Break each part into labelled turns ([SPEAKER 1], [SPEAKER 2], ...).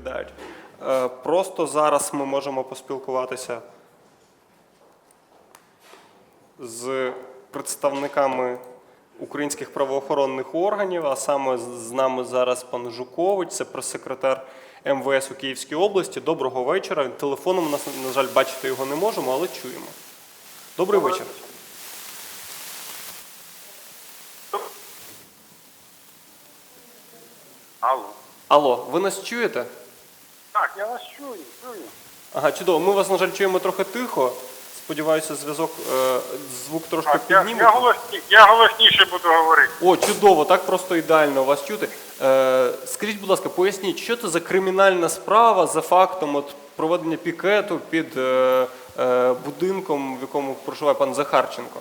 [SPEAKER 1] відповідають. Е, Просто зараз ми можемо поспілкуватися з представниками українських правоохоронних органів, а саме з- нами зараз пан Жукович, це прес-секретар МВС у Київській області. Доброго вечора. Телефоном у нас, на жаль, бачити його не можемо, але чуємо. Добрий вечір.
[SPEAKER 2] Алло.
[SPEAKER 1] Алло, ви нас чуєте?
[SPEAKER 2] Так, я вас чую, чую.
[SPEAKER 1] Ага, чудово. Ми вас, на жаль, чуємо трохи тихо. Сподіваюся, зв'язок, е, звук трошки
[SPEAKER 2] Так, я, я, голосні, я голосніше буду говорити.
[SPEAKER 1] О, чудово, так просто ідеально вас чути. Е, скажіть, будь ласка, поясніть, що це за кримінальна справа за фактом от, проведення пікету під е, е, будинком, в якому проживає пан Захарченко?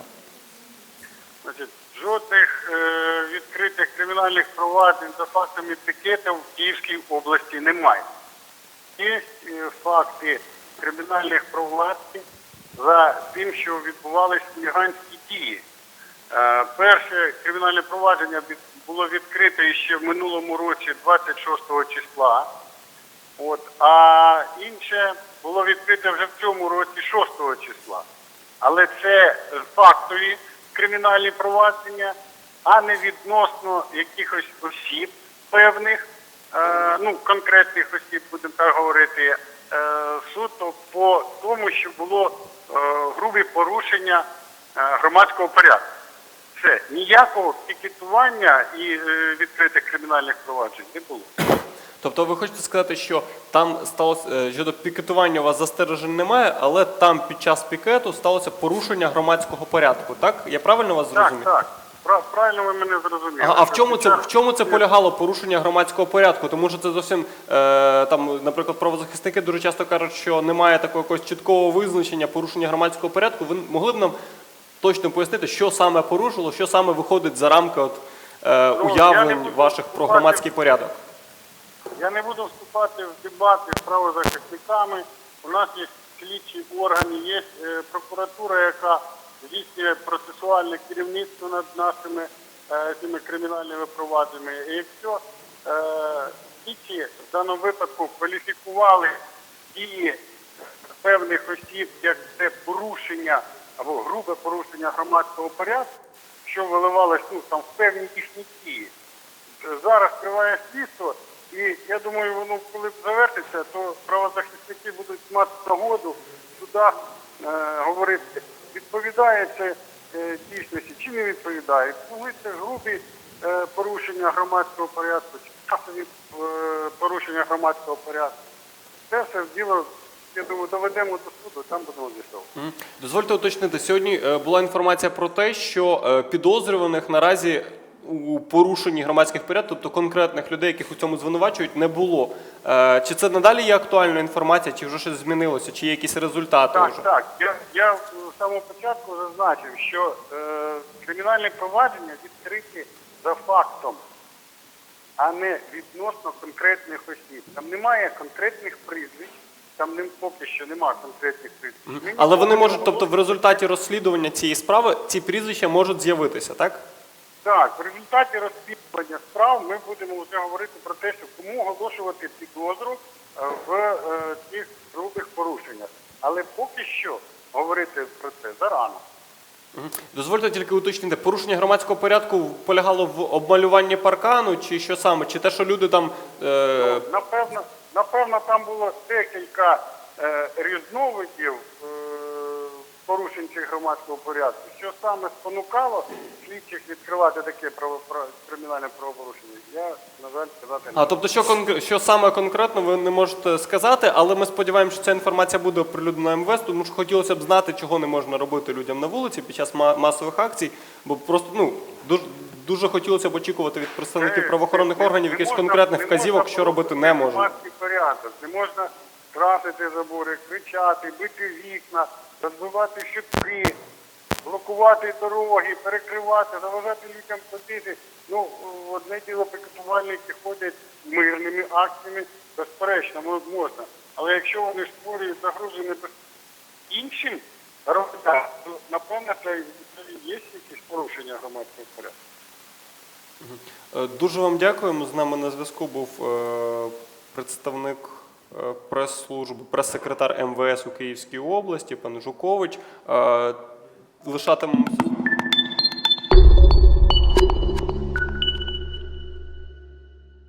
[SPEAKER 2] Значить, жодних е, відкритих кримінальних проваджень за фактами пікетів в Київській області немає. Є е, факти кримінальних проваджень за тим, що відбувалися мігрантські дії. Е, перше кримінальне провадження було відкрите ще в минулому році, 26 числа. От, а інше було відкрите вже в цьому році 6 числа. Але це фактові кримінальні провадження, а не відносно якихось осіб певних, ну, конкретних осіб, будемо так говорити, е, суто по тому, що було е, грубі порушення е, громадського порядку. Все, ніякого пікетування і е, відкритих кримінальних проваджень не було.
[SPEAKER 1] Тобто ви хочете сказати, що там сталося е, щодо пікетування у вас застережень немає, але там під час пікету сталося порушення громадського порядку, так? Я правильно вас
[SPEAKER 2] Так,
[SPEAKER 1] зрозумів?
[SPEAKER 2] так. Пра- Правильно ви мене зрозуміли.
[SPEAKER 1] Ага, а в чому це в чому це полягало порушення громадського порядку? Тому що це зовсім е, там, наприклад, правозахисники дуже часто кажуть, що немає такого якогось чіткого визначення порушення громадського порядку. Ви могли б нам точно пояснити, що саме порушило, що саме виходить за рамки от, е,
[SPEAKER 2] Ну,
[SPEAKER 1] уявлень ваших про громадський порядок?
[SPEAKER 2] Я не буду вступати в дебати з правозахисниками. У нас є слідчі органи, є е, прокуратура, яка здійснює процесуальне керівництво над нашими е, цими кримінальними провадженнями. І якщо е, слідчі в даному випадку кваліфікували дії певних осіб, як це порушення або грубе порушення громадського порядку, що виливалось ну, там, в певні їхні дії. Зараз триває слідство, і я думаю, воно коли завершиться, то правозахисники будуть мати нагоду в судах е, говорити, відповідає це е, дійсності чи не відповідає. Коли це грубі е, порушення громадського порядку, чи часові е, порушення громадського порядку. Це все діло, я думаю, доведемо до суду, там будемо з'ясовувати.
[SPEAKER 1] Дозвольте уточнити, сьогодні е, була інформація про те, що е, підозрюваних наразі у порушенні громадських порядків, тобто конкретних людей, яких у цьому звинувачують, не було. Е, Чи це надалі є актуальна інформація, чи вже щось змінилося, чи є якісь результати
[SPEAKER 2] Так,
[SPEAKER 1] вже?
[SPEAKER 2] так. Я, я в самому початку зазначив, що е, кримінальні провадження відкриті за фактом, а не відносно конкретних осіб. Там немає конкретних прізвищ, там не, поки що немає конкретних прізвищ.
[SPEAKER 1] Але вони можуть, тобто в результаті розслідування цієї справи ці прізвища можуть з'явитися, так?
[SPEAKER 2] Так, в результаті розслідування справ ми будемо вже говорити про те, що кому оголошувати підозру е, в е, цих грубих порушеннях. Але поки що говорити про це зарано.
[SPEAKER 1] Дозвольте тільки уточнити, порушення громадського порядку полягало в обмалюванні паркану, чи що саме? Чи те, що люди там. Е...
[SPEAKER 2] Напевно, напевно, там було декілька е, різновидів е, порушень цих громадського порядку. Що саме спонукало слідчих відкривати таке право, кримінальне правопорушення, я, на жаль, сказати не
[SPEAKER 1] А тобто, що конкр- що саме конкретно ви не можете сказати, але ми сподіваємося, що ця інформація буде оприлюднена МВС, тому що хотілося б знати, чого не можна робити людям на вулиці під час ма- масових акцій, бо просто ну дуже, дуже хотілося б очікувати від представників правоохоронних органів якихось конкретних вказівок, що робити не можна.
[SPEAKER 2] порядок, не можна красити забори, кричати, бити вікна, розбивати шибки, блокувати дороги, перекривати, заважати людям ходити. Ну, одне діло пікетувальники ходять мирними акціями, безперечно, мо- можна. Але якщо вони створюють загрозу іншим громадянам, то напевно це є якісь порушення громадського порядку.
[SPEAKER 1] Е, Дуже вам дякуємо. З нами на зв'язку був е, представник е, прес-служби, прес-секретар МВС у Київській області, пан Жукович. Е, Лишатимемося